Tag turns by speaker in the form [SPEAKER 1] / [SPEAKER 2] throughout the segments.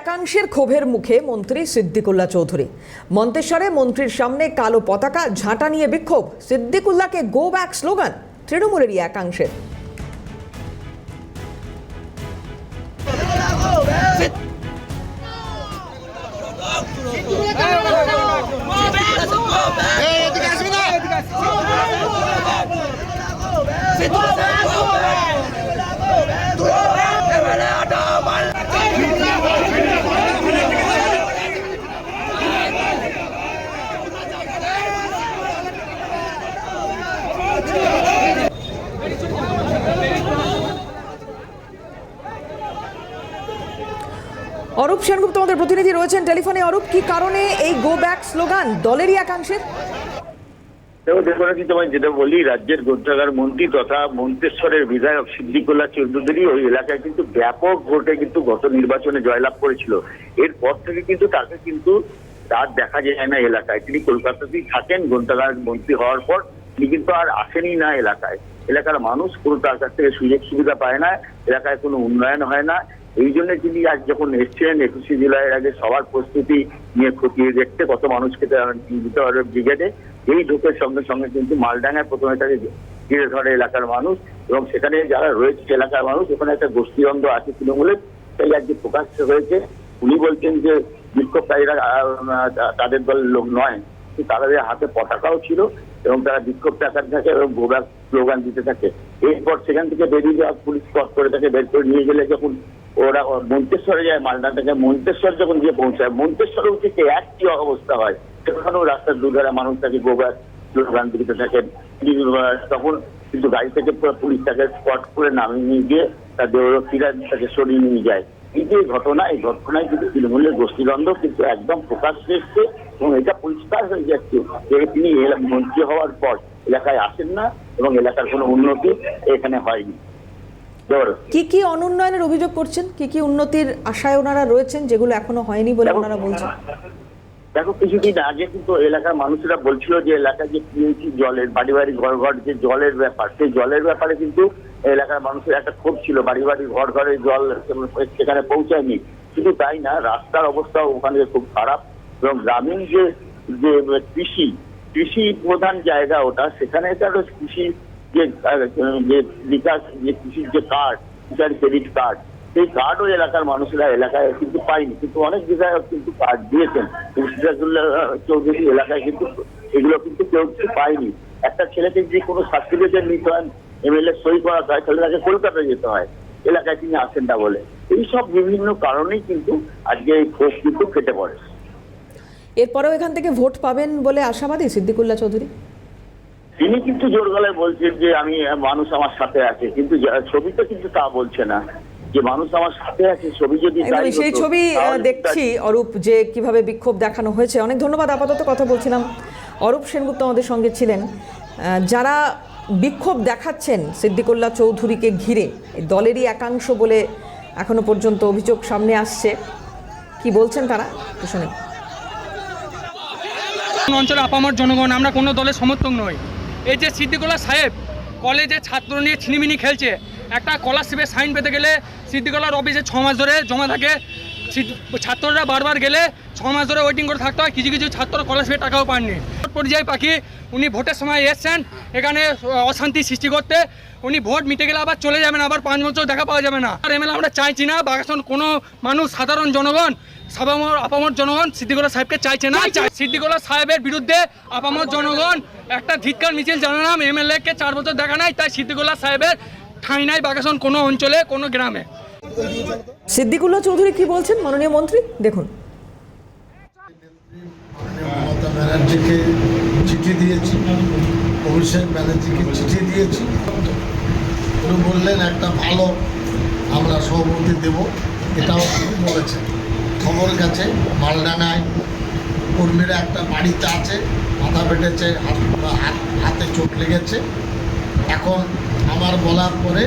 [SPEAKER 1] একাংশের ক্ষোভের মুখে মন্ত্রী সিদ্দিকুল্লা চৌধুরী। মন্তেশ্বরে মন্ত্রীর সামনে কালো পতাকা, ঝাঁটা নিয়ে বিক্ষোভ। সিদ্দিকুল্লাকে গো ব্যাক স্লোগান তৃণমূলেরই একাংশের। অরূপ সেনগুপ্ত আমাদের প্রতিনিধি রয়েছেন টেলিফোনে। অরূপ, কি কারণে এই গো ব্যাক স্লোগান দলেরই একাংশের?
[SPEAKER 2] তোমায় যেটা বলি, রাজ্যের গ্রন্থাগার মন্ত্রী তথা মন্তেশ্বরের বিধায়ক সিদ্দিকুল্লাহ চৌধুরী ওই এলাকায় কিন্তু ব্যাপক ভোটে কিন্তু গত নির্বাচনে জয়লাভ করেছিল। এরপর থেকে কিন্তু তাকে কিন্তু তার দেখা যায় না এলাকায়। তিনি কলকাতাতেই থাকেন, গ্রন্থাগার মন্ত্রী হওয়ার পর তিনি কিন্তু আর আসেনই না এলাকায়। এলাকার মানুষ কোনো তার কাছ থেকে সুযোগ সুবিধা পায় না, এলাকায় কোনো উন্নয়ন হয় না। এই জন্য তিনি আজ যখন এসছেন একুশে জুলাইয়ের আগে সবার প্রস্তুতি নিয়ে খতিয়ে দেখতে কত মানুষকে দিতে পারবে ব্রিগেডে এই ঢোকের সঙ্গে সঙ্গে কিন্তু মালডাঙ্গায় প্রথমে তাকে ঘিরে ধরে এলাকার মানুষ এবং সেখানে যারা রয়েছে এলাকার মানুষ, ওখানে একটা গোষ্ঠীদ্বন্দ্ব আছে তৃণমূলের সেই আজকে প্রকাশ হয়েছে, উনি বলছেন যে বিক্ষোভকারীরা তাদের দলের লোক নয় তাদের হাতে পতাকাও ছিল এবং তারা বিক্ষোভ দেখাতে থাকে এবং গোবার স্লোগান দিতে থাকে। এরপর সেখান থেকে বেরিয়ে যাওয়া পুলিশ স্পট করে তাকে বের করে নিয়ে গেলে যখন ওরা মন্তেশ্বরে যায়, মালদা থেকে মন্তেশ্বর যখন গিয়ে পৌঁছায় মন্তেশ্বরেও থেকে একই অবস্থা হয়? সেখানেও রাস্তার দুধারে মানুষ তাকে গোবার দিতে থাকেন তখন কিন্তু গাড়ি থেকে পুলিশ তাকে স্পট করে নামিয়ে নিয়ে গিয়ে তার দেহরক্ষীরা তাকে সরিয়ে নিয়ে যায়। এই যে ঘটনা, এই ঘটনায় কিন্তু তৃণমূলের গোষ্ঠীদ্বন্দ্ব কিন্তু একদম প্রকাশ এসছে এবং এটা পরিষ্কার হয়ে যাচ্ছে যে তিনি মন্ত্রী হওয়ার পর এলাকায় আসেন না এবং এলাকার কোনো উন্নতি এখানে হয়নি।
[SPEAKER 1] কি কি অনুন্নয়নের অভিযোগ করছেন? কি কি উন্নতির আশায় ওনারা রয়েছেন? যেগুলো এখনও হয়নি বলে ওনারা বলছেন।
[SPEAKER 2] দেখো কিছুদিন আগে কিন্তু এলাকার মানুষরা বলছিল যে এলাকায় যে পিএইচি জলের বাড়ি বাড়ি ঘর ঘর যে জলের ব্যাপার সেই জলের ব্যাপারে কিন্তু এলাকার মানুষের একটা ক্ষোভ ছিল। বাড়ি বাড়ি ঘর ঘরে জল সেখানে পৌঁছায়নি। শুধু তাই না রাস্তার অবস্থাও ওখানে খুব খারাপ। এবং গ্রামীণ যে যে কৃষি কৃষি প্রধান জায়গা ওটা সেখানে তার কৃষি যে বিকাশ, যে কৃষির যে কার্ড, কিষাণ ক্রেডিট কার্ড, সেই কার্ডও এলাকার মানুষেরা এলাকায় কিন্তু পায়নি। কিন্তু অনেক বিধায়ক কিন্তু কার্ড দিয়েছেন। চৌধুরী এলাকায় কিন্তু এগুলো কিন্তু কেউ কিছু পায়নি। একটা ছেলেকে যদি কোনো সার্টিফিকেট নিতে হয়, এমএলএ সই করাতে হয়, তাহলে তাকে কলকাতায় যেতে হয়। এলাকায় তিনি আসেন না বলে। এইসব বিভিন্ন কারণেই কিন্তু আজকে এই ক্ষোভ কিন্তু কেটে পড়ে।
[SPEAKER 1] এরপরেও এখান থেকে ভোট পাবেন বলে আশাবাদী সিদ্দিকুল্লাহ চৌধুরী?
[SPEAKER 2] তিনি কিন্তু জোর গলায় বলছেন যে আমি মানুষ আমার সাথে আছে। কিন্তু ছবিতে কিন্তু তা বলছে না। যে মানুষ আমার সাথে আছে ছবি যদি
[SPEAKER 1] সেই ছবি দেখছি অরূপ যে কীভাবে বিক্ষোভ দেখানো হয়েছে। অনেক ধন্যবাদ আপাতত কথা বলছিলাম। অরূপ সেনগুপ্ত আমাদের সঙ্গে ছিলেন। আহ, যারা বিক্ষোভ দেখাচ্ছেন সিদ্দিকুল্লাহ চৌধুরীকে ঘিরে দলেরই একাংশ বলে এখনও পর্যন্ত অভিযোগ সামনে আসছে। কি বলছেন তারা? একটু শুনি
[SPEAKER 3] অঞ্চলে আপামর জনগণ আমরা কোনো দলের সমর্থক নই। এই যে সিদ্দিকুল্লাহ সাহেব, কলেজে ছাত্র নিয়ে ছিনিমিনি খেলছে। একটা স্কলারশিপের সাইন পেতে গেলে সিদ্দিকুল্লাহর অফিসে ছ মাস ধরে জমা থাকে। ছাত্ররা বারবার গেলে ছ মাস ধরে ওয়েটিং করে থাকতে হয় কিছু কিছু ছাত্র কলেজ স্কলারশিপের টাকাও পাননি। ভোট পরিযায়ী পাখি উনি ভোটের সময় এসছেন এখানে অশান্তি সৃষ্টি করতে। উনি ভোট মিটে গেলে আবার চলে যাবেন আবার পাঁচ বছর দেখা পাওয়া যাবে না। আর এমএলএ আমরা চাইছি না বাগাসন কোনো মানুষ সাধারণ জনগণ সাবামর আপামর জনগণ সিদ্দিকুল্লাহ সাহেবকে চাইছে না। চাই সিদ্দিকুল্লাহ সাহেবের বিরুদ্ধে আপামর জনগণ একটা ধিৎকার মিছিল জানালাম এমএলএ কে চার বছর দেখা নাই তাই সিদ্দিকুল্লাহ সাহেবের ঠাঁই নাই বাগাসন কোনো অঞ্চলে কোনো গ্রামে।
[SPEAKER 1] সিদ্দিকুল্লাহ চৌধুরী কি বলছেন? মাননীয় মন্ত্রী, দেখুন।
[SPEAKER 4] মমতা ব্যানার্জিকে চিঠি দিয়েছি অভিষেক ব্যানার্জিকে চিঠি দিয়েছি। উনি বললেন, একটা ভালো আমরা সভাপতি দেব। এটাও তিনি বলেছেন। খবর গেছে মালডাঙ্গায় কর্মীরা একটা বাড়িতে আছে, মাথা হাত হাত, হাতে চোট লেগেছে। এখন আমার বলার পরে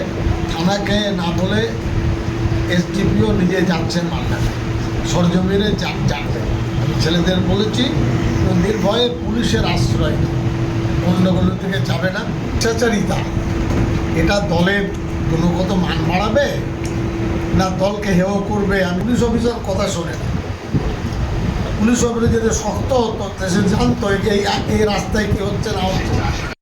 [SPEAKER 4] থানাকে না বলে এসডিপিও নিজে যাচ্ছেন মালডাঙ্গায় সরজমিনে যা- জানতে ছেলেদের বলেছি নির্ভয়ে পুলিশের আশ্রয়। অন্যগুলো থেকে যাবে না। স্বেচ্ছাচারিতা এটা দলের গুণগত মান বাড়াবে? না দলকে হেয় করবে? আমি পুলিশ অফিসার কথা শোনে পুলিশ অফিসার যদি শক্ত হতো সে জানতো এই এই রাস্তায় কি হচ্ছে না হচ্ছে।